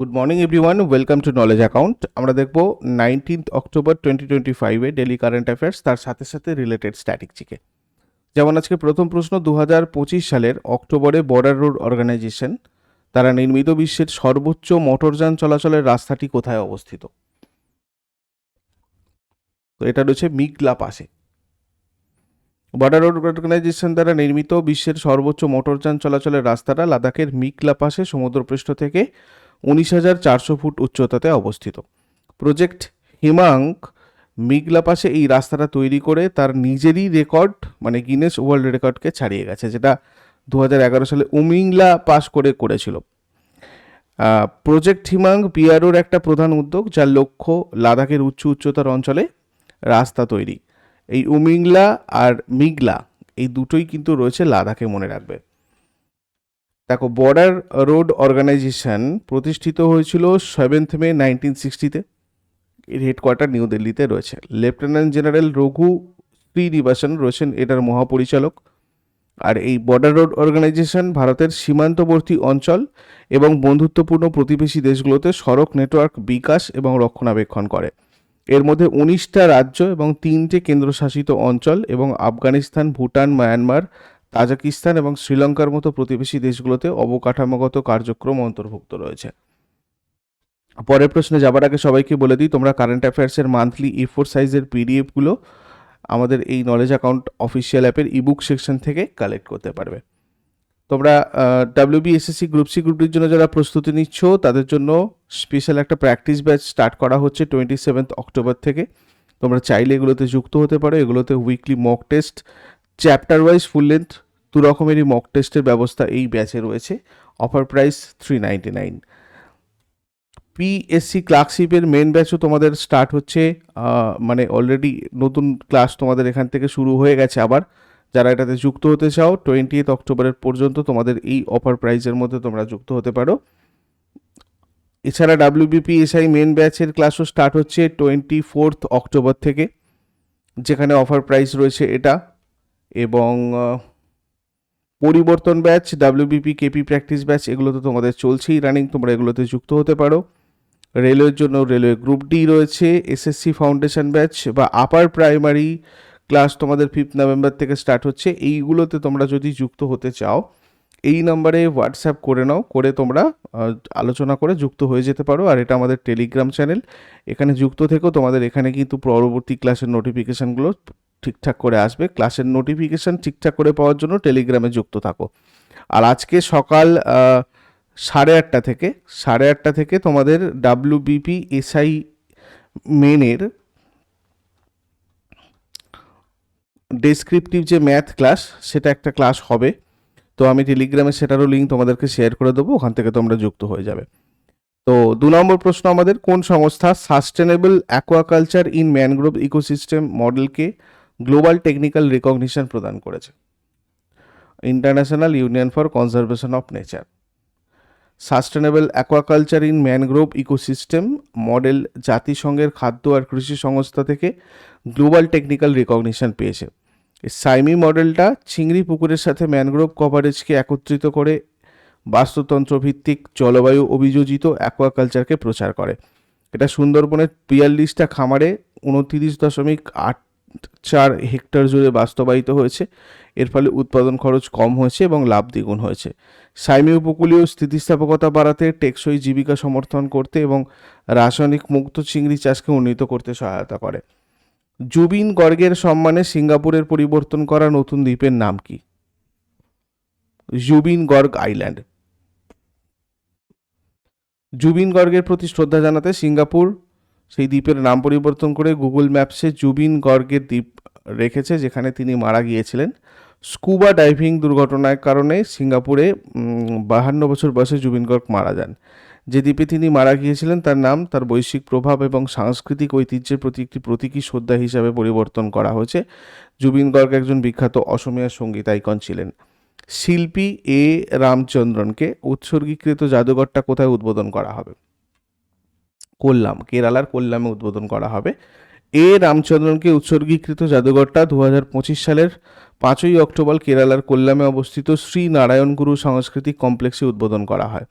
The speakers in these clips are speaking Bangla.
Good morning everyone welcome to knowledge account আমরা দেখব নাইনটিন্থ অক্টোবর টোয়েন্টি টোয়েন্টি ফাইভে ডেলি কারেন্ট অ্যাফেয়ার্স তার সাথে সাথে রিলেটেড স্ট্যাটিক জিকে যেমন আজকে প্রথম প্রশ্ন দু হাজার পঁচিশ সালের অক্টোবরে বর্ডার রোড অর্গানাইজেশন তারা নির্মিত বিশ্বের সর্বোচ্চ মোটরযান চলাচলের রাস্তাটি কোথায় অবস্থিত? তো এটা রয়েছে মিগলা পাশে বর্ডার রোড অর্গানাইজেশন দ্বারা নির্মিত বিশ্বের সর্বোচ্চ মোটরযান চলাচলের রাস্তাটা লাদাখের মিগলা পাশে সমুদ্রপৃষ্ঠ থেকে উনিশ ফুট উচ্চতাতে অবস্থিত। প্রজেক্ট হিমাঙ্ক মিগলা পাশে এই রাস্তাটা তৈরি করে তার নিজেরই রেকর্ড মানে গিনেস ওয়ার্ল্ড রেকর্ডকে ছাড়িয়ে গেছে, যেটা দু সালে উমিংলা পাশ করে করেছিল। প্রজেক্ট হিমাং পিআরওর একটা প্রধান উদ্যোগ, যার লক্ষ্য লাদাখের উচ্চ উচ্চতার অঞ্চলে রাস্তা তৈরি। এই উমিংলা আর মিগলা, এই দুটোই কিন্তু রয়েছে লাদাখে মনে রাখবে। দেখো বর্ডার রোড অর্গানাইজেশন প্রতিষ্ঠিত হয়েছিল সেভেন্থ মে নাইনটিন সিক্সটিতে এর হেডকোয়ার্টার নিউ দিল্লিতে রয়েছে। লেফটেন্যান্ট জেনারেল রঘু শ্রীনিবাসন রয়েছেন এটার মহাপরিচালক। আর এই বর্ডার রোড অর্গানাইজেশন ভারতের সীমান্তবর্তী অঞ্চল এবং বন্ধুত্বপূর্ণ প্রতিবেশী দেশগুলোতে সড়ক নেটওয়ার্ক বিকাশ এবং রক্ষণাবেক্ষণ করে। এর মধ্যে উনিশটা রাজ্য এবং তিনটে কেন্দ্রশাসিত অঞ্চল এবং আফগানিস্তান, ভুটান, মায়ানমার তাজাকিস্তান এবং শ্রীলঙ্কার মতো প্রতিবেশী দেশগুলোতে অবকাঠামোগত কার্যক্রম অন্তর্ভুক্ত রয়েছে। পরের প্রশ্নে যাবার আগে সবাইকে বলে দিই, তোমরা কারেন্ট অ্যাফেয়ার্সের মান্থলি ই ফোর সাইজের পিডিএফগুলো আমাদের এই নলেজ অ্যাকাউন্ট অফিসিয়াল অ্যাপের ইবুক সেকশন থেকে কালেক্ট করতে পারবে। তোমরা ডাব্লিউবিএসএসসি গ্রুপ সি গ্রুপটির জন্য যারা প্রস্তুতি নিচ্ছ, তাদের জন্য স্পেশাল একটা প্র্যাকটিস ব্যাচ স্টার্ট করা হচ্ছে টোয়েন্টি সেভেন্থ অক্টোবর থেকে। তোমরা চাইলে এগুলোতে যুক্ত হতে পারো। এগুলোতে weekly mock test chapter wise full length, দু রকমেরই মক টেস্টের ব্যবস্থা এই ব্যাচে রয়েছে। Offer price three ninety nine PSC ক্লার্কশিপের main ব্যাচও তোমাদের স্টার্ট হচ্ছে মানে অলরেডি নতুন ক্লাস তোমাদের এখান থেকে শুরু হয়ে গেছে আবার। যারা এটাতে যুক্ত হতে চাও টোয়েন্টি এইথ অক্টোবরের পর্যন্ত তোমাদের এই অফার প্রাইজের মধ্যে তোমরা যুক্ত হতে পারো। এছাড়া ডাব্লিউবিপি এসআই মেন ব্যাচের ক্লাসও স্টার্ট হচ্ছে টোয়েন্টি ফোর্থ অক্টোবর থেকে, যেখানে অফার প্রাইস রয়েছে এটা। এবং পরিবর্তন batch WBP KP practice batch এগুলো তো তোমাদের চলছেই রানিং তোমরা এগুলোতে যুক্ত হতে পারো। রেলওয়ের জন্য রেলওয়ে গ্রুপ ডি রয়েছে এসএসসি ফাউন্ডেশন ব্যাচ বা আপার প্রাইমারি ক্লাস তোমাদের ফিফথ নভেম্বর থেকে স্টার্ট হচ্ছে। এইগুলোতে তোমরা যদি যুক্ত হতে চাও, এই নম্বরে হোয়াটসঅ্যাপ করে নাও, করে তোমরা আলোচনা করে যুক্ত হয়ে যেতে পারো। আর এটা আমাদের টেলিগ্রাম চ্যানেল এখানে যুক্ত থেকেও তোমাদের এখানে কিন্তু পরবর্তী ক্লাসের নোটিফিকেশানগুলো ঠিকঠাক করে আসবে, ক্লাসের নোটিফিকেশান ঠিকঠাক করে পাওয়ার জন্য টেলিগ্রামে যুক্ত থাকো। আর আজকে সকাল সাড়ে আটটা থেকে, সাড়ে আটটা থেকে তোমাদের ডাব্লিউবিপি এসআই মেনের ডেসক্রিপটিভ যে ম্যাথ ক্লাস সেটা একটা ক্লাস হবে। তো আমি টেলিগ্রামে সেটারও লিঙ্ক তোমাদেরকে শেয়ার করে দেবো, ওখান থেকে তোমরা যুক্ত হয়ে যাবে। তো দু নম্বর প্রশ্ন আমাদের, কোন সংস্থা sustainable aquaculture in mangrove ecosystem মডেলকে global technical recognition প্রদান করেছে। International union for conservation of nature. Sustainable aquaculture in mangrove ecosystem model জাতিসংঘের খাদ্য আর কৃষি সংস্থা থেকে গ্লোবাল টেকনিক্যাল রিকগনিশন পেয়েছে। সাইমি মডেলটা চিংড়ি পুকুরের সাথে ম্যানগ্রোভ কভারেজকে একত্রিত করে বাস্তুতন্ত্র ভিত্তিক জলবায়ু অভিযোজিত অ্যাকোয়াকালচারকে প্রচার করে। এটা সুন্দরবনের বিয়াল্লিশটা খামারে উনতিরিশ দশমিক আট চার হেক্টর জুড়ে বাস্তবায়িত হয়েছে। এর ফলে উৎপাদন খরচ কম হয়েছে এবং লাভ দ্বিগুণ হয়েছে। সাইমি উপকূলীয় স্থিতিস্থাপকতা বাড়াতে টেকসই জীবিকা সমর্থন করতে এবং রাসায়নিক মুক্ত চিংড়ি চাষকে উন্নীত করতে সহায়তা করে। জুবিন গর্গের সম্মানে সিঙ্গাপুরের পরিবর্তন করা নতুন দ্বীপের নাম কি? জুবিন গর্গ আইল্যান্ড। জুবিন গর্গের প্রতি শ্রদ্ধা জানাতে সিঙ্গাপুর সেই দ্বীপের নাম পরিবর্তন করে গুগল ম্যাপসে জুবিন গর্গের দ্বীপ রেখেছে, যেখানে তিনি মারা গিয়েছিলেন। স্কুবা ডাইভিং দুর্ঘটনার কারণে সিঙ্গাপুরে বাহান্ন বছর বয়সে জুবিন গর্গ মারা যান। যে দ্বীপে তিনি মারা গিয়েছিলেন, তার নাম, তার বৈশ্বিক প্রভাব এবং সাংস্কৃতিক ঐতিহ্যের প্রতি একটি প্রতীকী শ্রদ্ধা হিসাবে পরিবর্তন করা হয়েছে। জুবিন গর্গ একজন বিখ্যাত অসমীয়া সংগীত আইকন ছিলেন। শিল্পী এ রামচন্দ্রনকে উৎসর্গীকৃত জাদুঘরটা কোথায় উদ্বোধন করা হবে? কোল্লাম কেরালার কোল্লামে উদ্বোধন করা হবে। এ রামচন্দ্রনকে উৎসর্গীকৃত জাদুঘরটা দু হাজার পঁচিশ সালের পাঁচই অক্টোবর কেরালার কোল্লামে অবস্থিত শ্রী নারায়ণ গুরু সাংস্কৃতিক কমপ্লেক্সে উদ্বোধন করা হয়।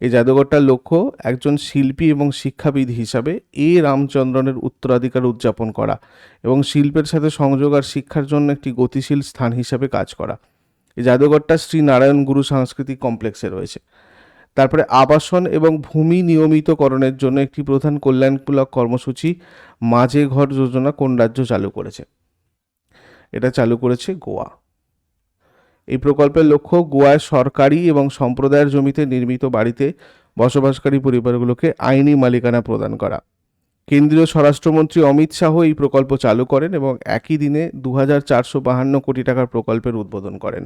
এই জাদুঘরটার লক্ষ্য একজন শিল্পী এবং শিক্ষাবিদ হিসাবে এ রামচন্দ্রনের উত্তরাধিকার উদযাপন করা এবং শিল্পের সাথে সংযোগ আর শিক্ষার জন্য একটি গতিশীল স্থান হিসাবে কাজ করা। এই জাদুঘরটা শ্রী নারায়ণ গুরু সাংস্কৃতিক কমপ্লেক্সে রয়েছে। তারপরে আবাসন এবং ভূমি নিয়মিতকরণের জন্য একটি প্রধান কল্যাণমূলক কর্মসূচি মাঝে ঘর যোজনা কোন রাজ্য চালু করেছে? এটা চালু করেছে গোয়া। এই প্রকল্পের লক্ষ্য গোয়ায় সরকারি এবং সম্প্রদায়ের জমিতে নির্মিত বাড়িতে বসবাসকারী পরিবারগুলোকে আইনি মালিকানা প্রদান করা। কেন্দ্রীয় স্বরাষ্ট্রমন্ত্রী অমিত শাহ এই প্রকল্প চালু করেন এবং একই দিনে দু কোটি টাকার প্রকল্পের উদ্বোধন করেন।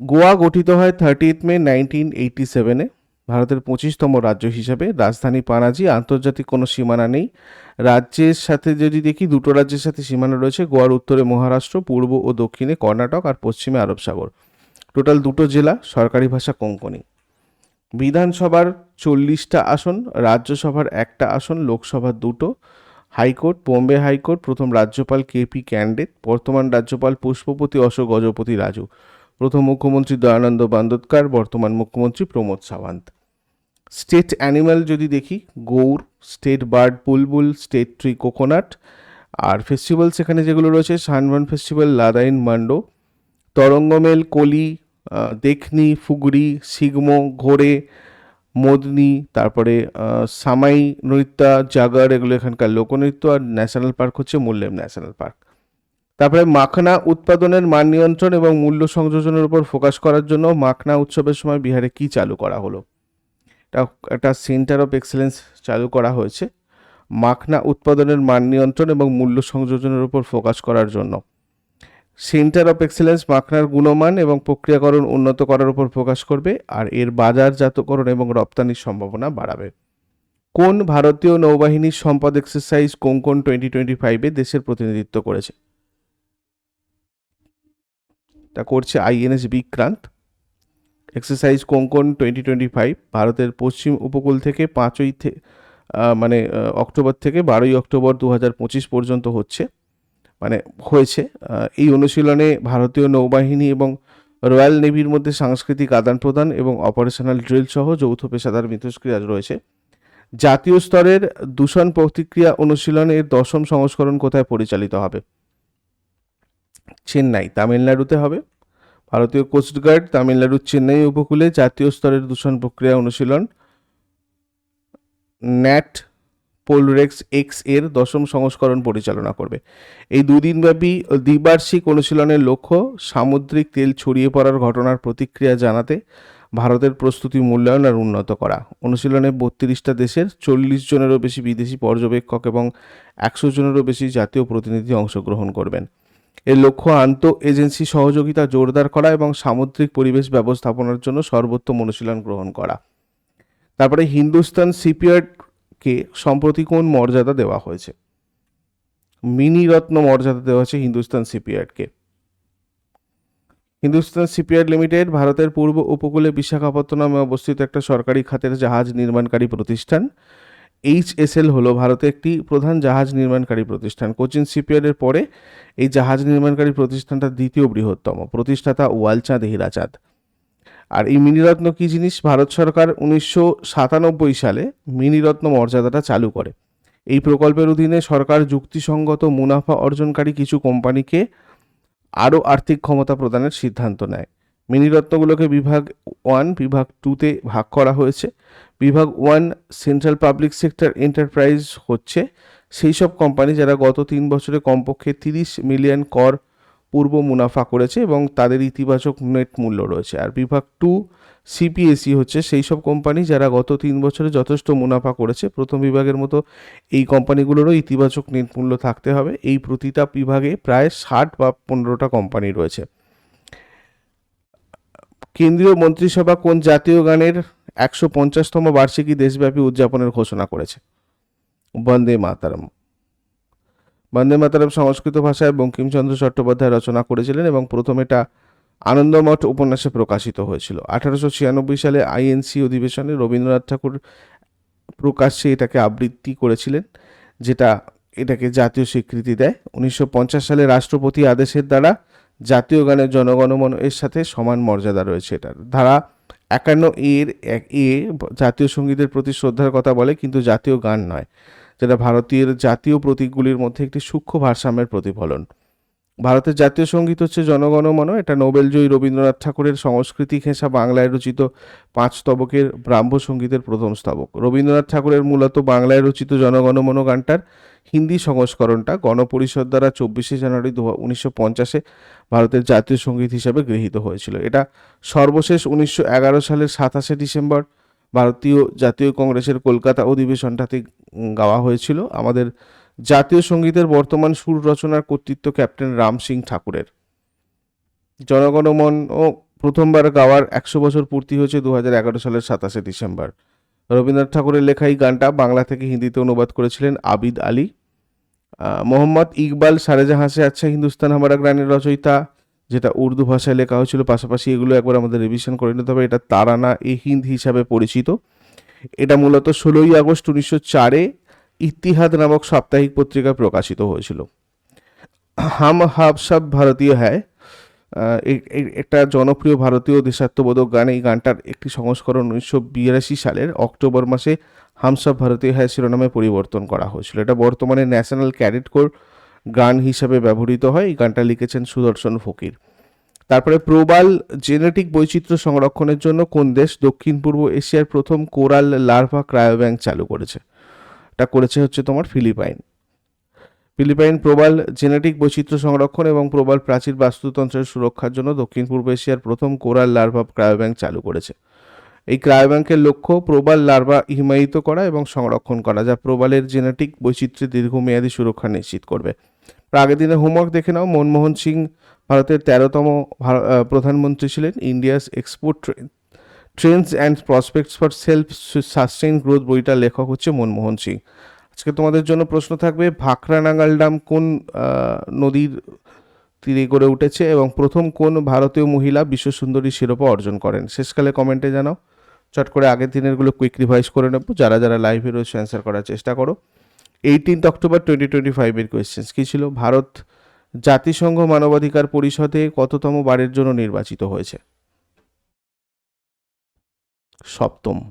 গোয়া গঠিত হয় থার্টিথ মে নাইনটিন এইটি সেভেনে ভারতের পঁচিশতম রাজ্য হিসাবে। রাজধানী পানাজি, আন্তর্জাতিক কোনো সীমানা নেই। রাজ্যের সাথে যদি দেখি, দুটো রাজ্যের সাথে সীমানা রয়েছে, গোয়ার উত্তরে মহারাষ্ট্র, পূর্ব ও দক্ষিণে কর্ণাটক আর পশ্চিমে আরব সাগর। টোটাল দুটো জেলা সরকারি ভাষা কোঙ্কনি বিধানসভার চল্লিশটা আসন, রাজ্যসভার একটা আসন, লোকসভার দুটো। হাইকোর্ট, বোম্বে হাইকোর্ট, প্রথম রাজ্যপাল কেপি ক্যান্ডেট বর্তমান রাজ্যপাল পুষ্পপতি অশোক গজপতি রাজু। প্রথম মুখ্যমন্ত্রী দয়ানন্দ বান্দোদকার, বর্তমান মুখ্যমন্ত্রী প্রমোদ সাওয়ান্ত। স্টেট অ্যানিম্যাল যদি দেখি, gaur, state bird bulbul, state tree coconut, আর ফেস্টিভ্যাল সেখানে যেগুলো রয়েছে সানবান ফেস্টিভ্যাল, লাদাইন মান্ডো, তরঙ্গমেল, কলি দেখনি, ফুগড়ি, সিগমো, ঘোড়ে, মদনি, তারপরে সামাই নৃত্য, জাগার, এগুলো এখানকার লোকনৃত্য, আর ন্যাশনাল পার্ক হচ্ছে মুল্লেম ন্যাশনাল পার্ক। তারপরে মাখনা উৎপাদনের মান নিয়ন্ত্রণ এবং মূল্য সংযোজনের উপর ফোকাস করার জন্য মাখনা উৎসবের সময় বিহারে কি চালু করা হলো? এটা একটা সেন্টার অফ এক্সেলেন্স চালু করা হয়েছে। মাখনা উৎপাদনের মান নিয়ন্ত্রণ এবং মূল্য সংযোজনের উপর ফোকাস করার জন্য। সেন্টার অফ এক্সেলেন্স মাখনার গুণমান এবং প্রক্রিয়াকরণ উন্নত করার উপর ফোকাস করবে আর এর বাজারজাতকরণ এবং রপ্তানির সম্ভাবনা বাড়াবে। কোন ভারতীয় নৌবাহিনীর সম্পদ এক্সারসাইজ কোঙ্কন টোয়েন্টি টোয়েন্টি ফাইভে দেশের প্রতিনিধিত্ব করেছে? তা করছে INS Vikrant exercise Konkan twenty twenty five ভারতের পশ্চিম উপকূল থেকে পাঁচই মানে অক্টোবর থেকে বারোই অক্টোবর দু হাজার পঁচিশ পর্যন্ত হচ্ছে মানে হয়েছে। এই অনুশীলনে ভারতীয় নৌবাহিনী এবং রয়্যাল নেভির মধ্যে সাংস্কৃতিক আদান প্রদান এবং অপারেশনাল ড্রিল সহ যৌথ পেশাদার মিথস্ক্রিয়া রয়েছে। জাতীয় স্তরের দূষণ প্রতিক্রিয়া অনুশীলনের দশম সংস্করণ কোথায় পরিচালিত হবে? চেন্নাই, তামিলনাড়ুতে হবে। ভারতীয় কোস্টগার্ড তামিলনাড়ুর চেন্নাই উপকূলে জাতীয় স্তরের দূষণ প্রক্রিয়া অনুশীলন ন্যাট পোলরেক্স এক্সের দশম সংস্করণ পরিচালনা করবে। এই দুদিনব্যাপী দ্বিবার্ষিক অনুশীলনের লক্ষ্য সামুদ্রিক তেল ছড়িয়ে পড়ার ঘটনার প্রতিক্রিয়া জানাতে ভারতের প্রস্তুতি মূল্যায়ন আর উন্নত করা। অনুশীলনে বত্রিশটা দেশের চল্লিশ জনেরও বেশি বিদেশি পর্যবেক্ষক এবং একশো জনেরও বেশি জাতীয় প্রতিনিধি অংশগ্রহণ করবেন। এর লক্ষ্য আন্ত এজেন্সি সহযোগিতা জোরদার করা এবং সামুদ্রিক পরিবেশ ব্যবস্থাপনার জন্য সর্বোত্তম অনুশীলন গ্রহণ করা। তারপরে হিন্দুস্তান সিপিয়ার্ডকে সম্প্রতি কোন মর্যাদা দেওয়া হয়েছে? মিনি রত্ন মর্যাদা দেওয়া হয়েছে হিন্দুস্তান সিপিয়ার্ডকে হিন্দুস্তান সিপিয়ার্ড লিমিটেড ভারতের পূর্ব উপকূলে বিশাখাপত্তনমে অবস্থিত একটা সরকারি খাতের জাহাজ নির্মাণকারী প্রতিষ্ঠান। এইচএসএল হলো ভারতে একটি প্রধান জাহাজ নির্মাণকারী প্রতিষ্ঠান। কোচিন শিপইয়ার্ডের পরে এই জাহাজ নির্মাণকারী প্রতিষ্ঠানটা দ্বিতীয় বৃহত্তম প্রতিষ্ঠাতা ওয়ালচাঁদ হীরাচাঁদ। আর এই মিনিরত্ন কি জিনিস? ভারত সরকার উনিশশো সাতানব্বই সালে মিনিরত্ন মর্যাদাটা চালু করে। এই প্রকল্পের অধীনে সরকার যুক্তিসঙ্গত মুনাফা অর্জনকারী কিছু কোম্পানিকে আরও আর্থিক ক্ষমতা প্রদানের সিদ্ধান্ত নেয়। মিনিরত্নগুলোকে বিভাগ ওয়ান, বিভাগ টুতে ভাগ করা হয়েছে। বিভাগ one central public sector enterprise হচ্ছে। সেই সব কোম্পানি যারা গত তিন বছরে কমপক্ষে তিরিশ মিলিয়ন কর পূর্ব মুনাফা করেছে এবং তাদের ইতিবাচক নেট মূল্য রয়েছে। আর বিভাগ টু সিপিএসি হচ্ছে সেই সব কোম্পানি যারা গত তিন বছরে যথেষ্ট মুনাফা করেছে। প্রথম বিভাগের মতো এই কোম্পানিগুলোরও ইতিবাচক নেট মূল্য থাকতে হবে। এই প্রতিটা বিভাগে প্রায় ষাট বা পনেরোটা কোম্পানি রয়েছে। কেন্দ্রীয় মন্ত্রিসভা কোন জাতীয় গানের একশো পঞ্চাশতম বার্ষিকী দেশব্যাপী উদযাপনের ঘোষণা করেছে? বন্দে মাতারম। বন্দে মাতারম সংস্কৃত ভাষায় বঙ্কিমচন্দ্র চট্টোপাধ্যায় রচনা করেছিলেন এবং প্রথম এটা আনন্দমঠ উপন্যাসে প্রকাশিত হয়েছিল। আঠারোশো ছিয়ানব্বই সালে আইএনসি অধিবেশনে রবীন্দ্রনাথ ঠাকুর প্রকাশ্যে এটাকে আবৃত্তি করেছিলেন, যেটা এটাকে জাতীয় স্বীকৃতি দেয়। উনিশশো পঞ্চাশ সালে রাষ্ট্রপতি আদেশের দ্বারা জাতীয় গানের জনগণমন এর সাথে সমান মর্যাদা রয়েছে এটার। ধারা একান্ন এর এক এ জাতীয় সঙ্গীতের প্রতি শ্রদ্ধার কথা বলে, কিন্তু জাতীয় গান নয়, যেটা ভারতীয় জাতীয় প্রতীকগুলির মধ্যে একটি সূক্ষ্ম ভারসাম্যের প্রতিফলন। ভারতের জাতীয় সংগীত হচ্ছে জনগণমন এটা নোবেলজয়ী রবীন্দ্রনাথ ঠাকুরের সংস্কৃতি ঘেঁষা বাংলায় রচিত পাঁচ স্তবকের ব্রাহ্ম সঙ্গীতের প্রথম স্তবক। রবীন্দ্রনাথ ঠাকুরের মূলত বাংলায় রচিত জনগণমন গানটার হিন্দি সংস্করণটা গণপরিষদ দ্বারা চব্বিশে জানুয়ারি দু উনিশশো পঞ্চাশে ভারতের জাতীয় সংগীত হিসাবে গৃহীত হয়েছিল। এটা সর্বশেষ উনিশশো এগারো সালের সাতাশে ডিসেম্বর ভারতীয় জাতীয় কংগ্রেসের কলকাতা অধিবেশনটাতে গাওয়া হয়েছিল। আমাদের জাতীয় সঙ্গীতের বর্তমান সুর রচনার কর্তৃত্ব ক্যাপ্টেন রাম সিং ঠাকুরের। জনগণমন ও প্রথমবার গাওয়ার একশো বছর পূর্তি হয়েছে দু হাজার এগারো সালের সাতাশে ডিসেম্বর। রবীন্দ্রনাথ ঠাকুরের লেখা এই গানটা বাংলা থেকে হিন্দিতে অনুবাদ করেছিলেন আবিদ আলী। মোহাম্মদ ইকবাল সারেজাহাঁ সে আচ্ছা হিন্দুস্তান হামারা গানের রচয়িতা, যেটা উর্দু ভাষায় লেখা হয়েছিল। পাশাপাশি এগুলো একবার আমাদের রিভিশন করে নিতে হবে। এটা তারানা এ হিন্দ হিসাবে পরিচিত। এটা মূলত ষোলোই আগস্ট উনিশশো চারে ইতিহাদ নামক সাপ্তাহিক পত্রিকায় প্রকাশিত হয়েছিল। হাম হাব সব ভারতীয় হ্যায় একটা জনপ্রিয় ভারতীয় দেশাত্মবোধক গান, এই গানটার একটি সংস্করণ উনিশশো বিরাশি সালের অক্টোবর মাসে হামসব ভারতীয় হ্যায় শিরোনামে পরিবর্তন করা হয়েছিল। এটা বর্তমানে ন্যাশনাল ক্যাডেট কোর গান হিসাবে ব্যবহৃত হয়। এই গানটা লিখেছেন সুদর্শন ফকির। তারপরে প্রবাল জেনেটিক বৈচিত্র্য সংরক্ষণের জন্য কোন দেশ দক্ষিণ পূর্ব এশিয়ার প্রথম কোরাল লার্ভা ক্রায়োব্যাংক চালু করেছে? এটা করেছে হচ্ছে তোমার ফিলিপাইন। ফিলিপাইন প্রবাল জেনেটিক বৈচিত্র্য সংরক্ষণ এবং প্রবাল প্রাচীর বাস্তুতন্ত্রের সুরক্ষার জন্য দক্ষিণ পূর্ব এশিয়ার প্রথম কোরাল লার্ভা ক্রায়োব্যাংক চালু করেছে। এই ক্রায়োব্যাংকের লক্ষ্য প্রবাল লার্ভা হিমায়িত করা এবং সংরক্ষণ করা, যা প্রবালের জেনেটিক বৈচিত্র্যের দীর্ঘমেয়াদী সুরক্ষা নিশ্চিত করবে। আগের দিনের হোমওয়ার্ক দেখে নাও, মনমোহন সিং ভারতের তেরোতম প্রধানমন্ত্রী ছিলেন, India's export trends and prospects for self sustain growth বইটার লেখক হচ্ছে মনমোহন সিং। আজকে তোমাদের জন্য প্রশ্ন থাকবে ভাখরা নাঙ্গাল ডাম কোন নদীর তীরে গড়ে উঠেছে এবং প্রথম কোন ভারতীয় মহিলা বিশ্ব সুন্দরী শিরোপা অর্জন করেন? শেষকালে কমেন্টে জানাও। চট করে আগের দিনেরগুলো কুইক রিভাইজ করে নেব। যারা যারা লাইভে রয়েছে অ্যান্সার করার চেষ্টা করো। এইটিনথ অক্টোবর টোয়েন্টি টোয়েন্টি ফাইভের কোয়েশ্চেন্স কী ছিল? ভারত জাতিসংঘ মানবাধিকার পরিষদে কততম বারের জন্য নির্বাচিত হয়েছে? সপ্তম।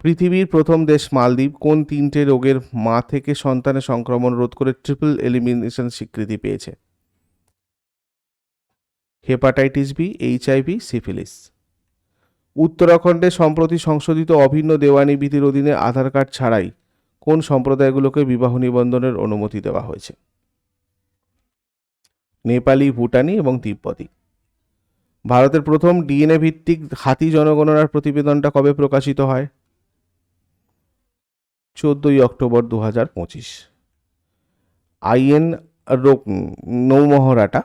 পৃথিবীর প্রথম দেশ মালদ্বীপ, কোন তিনটে রোগের মা থেকে সন্তানের সংক্রমণ রোধ করে ট্রিপল এলিমিনেশন স্বীকৃতি পেয়েছে? Hepatitis B HIV syphilis. উত্তরাখণ্ডে সম্প্রতি সংশোধিত অভিন্ন দেওয়ানি বিধির অধীনে আধার কার্ড ছাড়াই কোন সম্প্রদায়গুলোকে বিবাহ নিবন্ধনের অনুমতি দেওয়া হয়েছে? নেপালি, ভুটানি এবং তিব্বতী। ভারতের প্রথম ডিএনএ ভিত্তিক হাতি জনগণনার প্রতিবেদনটা কবে প্রকাশিত হয়? চোদ্দই অক্টোবর দু হাজার পঁচিশ। আইএন নৌমহড়াটা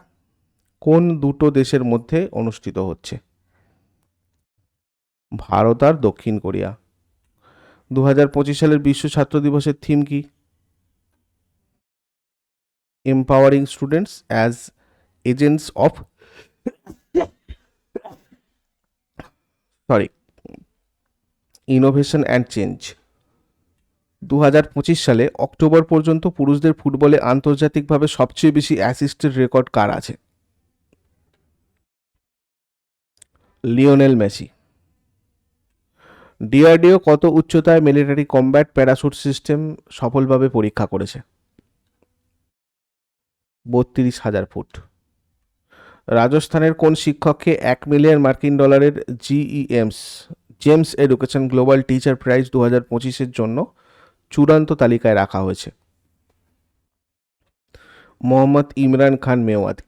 কোন দুটো দেশের মধ্যে অনুষ্ঠিত হচ্ছে? ভারত আর দক্ষিণ কোরিয়া। দু হাজার পঁচিশ সালের বিশ্ব ছাত্র দিবসের থিম কি? Empowering students as agents of sorry innovation and change দু হাজার পঁচিশ সালে অক্টোবর পর্যন্ত পুরুষদের ফুটবলে আন্তর্জাতিকভাবে সবচেয়ে বেশি অ্যাসিস্টের রেকর্ড কার আছে? লিওনেল মেসি ডিআরডিও কত উচ্চতায় মিলিটারি কম্ব্যাট প্যারাশুট সিস্টেম সফলভাবে পরীক্ষা করেছে? বত্রিশ হাজার ফুট। রাজস্থানের কোন শিক্ষককে এক মিলিয়ন মার্কিন ডলারের GEMS, GEMS Education Global Teacher Prize দু হাজার পঁচিশের জন্য চূড়ান্ত তালিকায় রাখা হয়েছে? মোহাম্মদ ইমরান খান মেওয়াতি।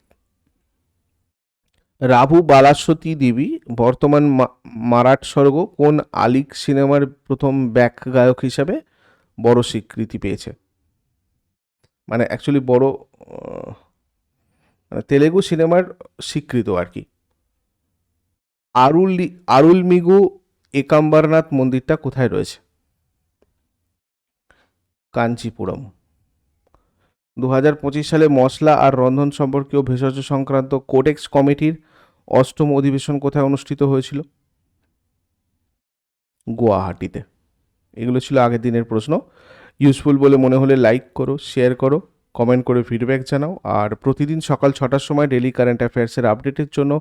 রাভু বালাসতী দেবী, বর্তমান মারাঠ স্বর্গ, কোন আলিক সিনেমার প্রথম ব্যাক গায়ক হিসাবে বড় স্বীকৃতি পেয়েছে? মানে অ্যাকচুয়ালি বড় তেলেগু সিনেমার স্বীকৃত আর কি। আরুল আরুলমিগু একাম্বরনাথ মন্দিরটা কোথায় রয়েছে? কাঞ্চিপুরম। দু হাজার পঁচিশ সালে মশলা আর রন্ধন সম্পর্কীয় ভেষজ সংক্রান্ত কোডেক্স কমিটির অষ্টম অধিবেশন কোথায় অনুষ্ঠিত হয়েছিল? গুয়াহাটিতে। এগুলো ছিল আগের দিনের প্রশ্ন। ইউজফুল বলে মনে হলে লাইক করো শেয়ার করো। কমেন্ট করে ফিডব্যাক জানাও। আর প্রতিদিন সকাল ছটার সময় ডেলি কারেন্ট অ্যাফেয়ার্সের আপডেটের জন্য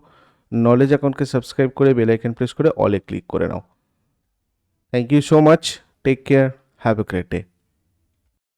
নলেজ অ্যাকাউন্টকে সাবস্ক্রাইব করে বেল প্রেস করে অলে ক্লিক করে নাও। Thank you so much take care have a great day